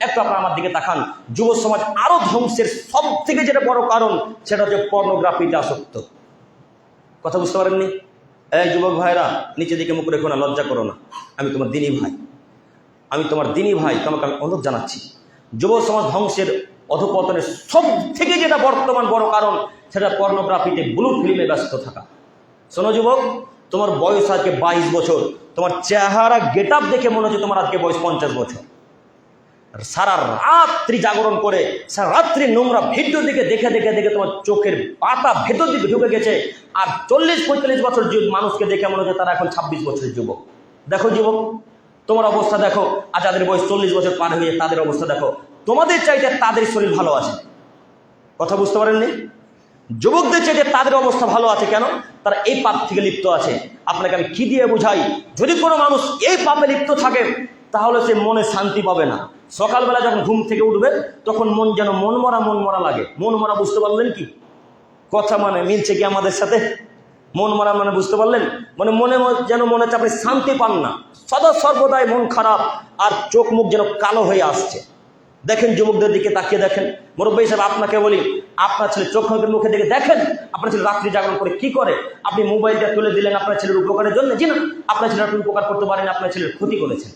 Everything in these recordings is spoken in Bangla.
একটু আপনার আমার দিকে তাকান। যুব সমাজ আরও ধ্বংসের সব থেকে যেটা বড় কারণ, সেটা হচ্ছে পর্নোগ্রাফিতে আসক্ত। কথা বুঝতে পারেননি? এই যুবক ভাইরা, নিচে দিকে মুখ রেখো না, লজ্জা করো না। আমি তোমার দিনী ভাই। আমি তোমার দিনী ভাই, তোমাকে আমি অনুরোধ জানাচ্ছি। যুব সমাজ ধ্বংসের অধপতনের সব থেকে যেটা বর্তমান বড় কারণ, সেটা পর্নোগ্রাফিতে ব্লু ফিল্মে ব্যস্ত থাকা। শোনো যুবক, তোমার বয়স আজকে বাইশ বছর। তোমার চেহারা গেট দেখে মনে হচ্ছে তোমার আজকে বয়স পঞ্চাশ বছর। সারা রাত্রি জাগরণ করে, সারা রাত্রি নোংরা ভিডিও দিকে দেখে দেখে দেখে তোমার চোখের পাতা ভেতর দিকে ঢুকে গেছে। আর চল্লিশ, পঁয়তাল্লিশ বছর মানুষকে দেখে মনে হচ্ছে তারা এখন ছাব্বিশ বছরের যুবক। দেখো যুবক, তোমার অবস্থা দেখো, আর যাদের বয়স চল্লিশ বছর পার হয়ে তাদের অবস্থা দেখো। তোমাদের চাইতে তাদের শরীর ভালো আছে। কথা বুঝতে পারেননি? যুবকদের চাইতে তাদের অবস্থা ভালো আছে কেন? তারা এই পাপ থেকে লিপ্ত আছে। আপনাকে আমি কি দিয়ে বুঝাই? যদি কোনো মানুষ এই পাপে লিপ্ত থাকে তাহলে সে মনে শান্তি পাবে না। সকালবেলা যখন ঘুম থেকে উঠবে, তখন মন যেন মন মরা মন মরা লাগে। মন মরা বুঝতে পারলেন কি? কথা মানে মিলছে কি আমাদের সাথে? মন মারা মানে বুঝতে পারলেন? মানে মনে যেন মনে হচ্ছে আপনি শান্তি পান না। সদা সর্বদাই মন খারাপ, আর চোখ মুখ যেন কালো হয়ে আসছে। দেখেন যুবকদের দিকে তাকিয়ে দেখেন। মুরব্বী সাহেব, আপনাকে বলি, আপনার ছেলে চোখ মুখের মুখে দিকে দেখেন আপনার ছেলে রাত্রি জাগরণ করে কি করে? আপনি মোবাইলটা তুলে দিলেন আপনার ছেলের উপকারের জন্য? জি না, আপনার ছেলে আপনি উপকার করতে পারেন, আপনার ছেলের ক্ষতি করেছেন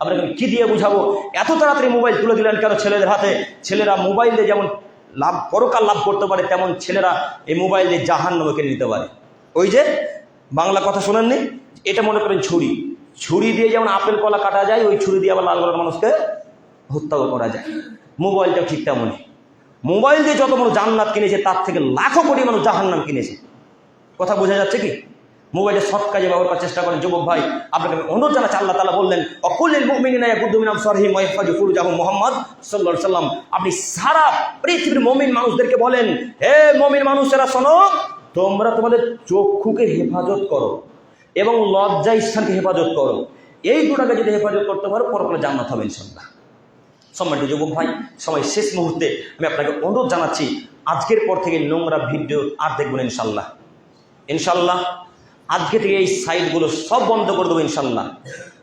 আপনাকে আমি কি দিয়ে বুঝাবো? এত তাড়াতাড়ি মোবাইল তুলে দিলেন কেন ছেলেদের হাতে? ছেলেরা মোবাইল দিয়ে যেমন লাভ, পরকাল লাভ করতে পারে, তেমন ছেলেরা এই মোবাইল দিয়ে জাহান নামে কেড়ে নিতে পারে। ওই যে বাংলা কথা শোনেননি? এটা মনে করেন ছুরি। ছুরি দিয়ে যেমন আপেল কলা কাটা যায়, ওই ছুরি দিয়ে আবার লাল গলার মানুষকে হত্যাও করা যায়। মোবাইলটাও ঠিক তেমনই। মোবাইল দিয়ে যত মানুষ জান্নাত কিনেছে, তার থেকে লাখো কোটি মানুষ জাহান্নাম কিনেছে। কথা বোঝা যাচ্ছে কি? মোবাইলে সৎ কাজে ব্যবহার করার চেষ্টা করেন যুবক ভাই। আপনাকে অনুরোধ জানাচ্ছি, আল্লাহ তালা বললেন অকুলের মুমিনা ইয়াকুদ্দুমিনাম সরহি মহিফাজু ফুরুজাহু মোহাম্মদ সাল্লাল্লাহু সাল্লাম আপনি সারা পৃথিবীর মমিন মানুষদেরকে বলেন, হে মমিন মানুষেরা, শোনো, তোমরা তোমাদের চক্ষুকে হেফাজত করো এবং লজ্জা স্থানকে হেফাজত করো। এই দুটাকে যদি হেফাজত করতে পারো, পরকালে জান্নাত হবে ইনশাল্লাহ সম্মানিত যুবক ভাই সময় শেষ মুহূর্তে আমি আপনাকে অনুরোধ জানাচ্ছি, আজকের পর থেকে নোংরা ভিডিও আর দেখবেন ইনশাল্লাহ ইনশাল্লাহ আজকে থেকে এই সাইটগুলো সব বন্ধ করে দেবো ইনশাল্লাহ।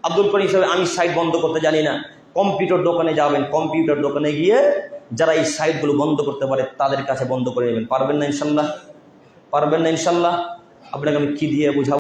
আব্দুল করিম হিসাবে আমি সাইট বন্ধ করতে জানি না। কম্পিউটার দোকানে যাবেন, কম্পিউটার দোকানে গিয়ে যারা এই সাইটগুলো বন্ধ করতে পারে তাদের কাছে বন্ধ করে নেবেন। পারবেন না ইনশাল্লাহ? পারবেন না ইনশাল্লাহ? আপনাকে আমি কী দিয়ে বুঝাবো?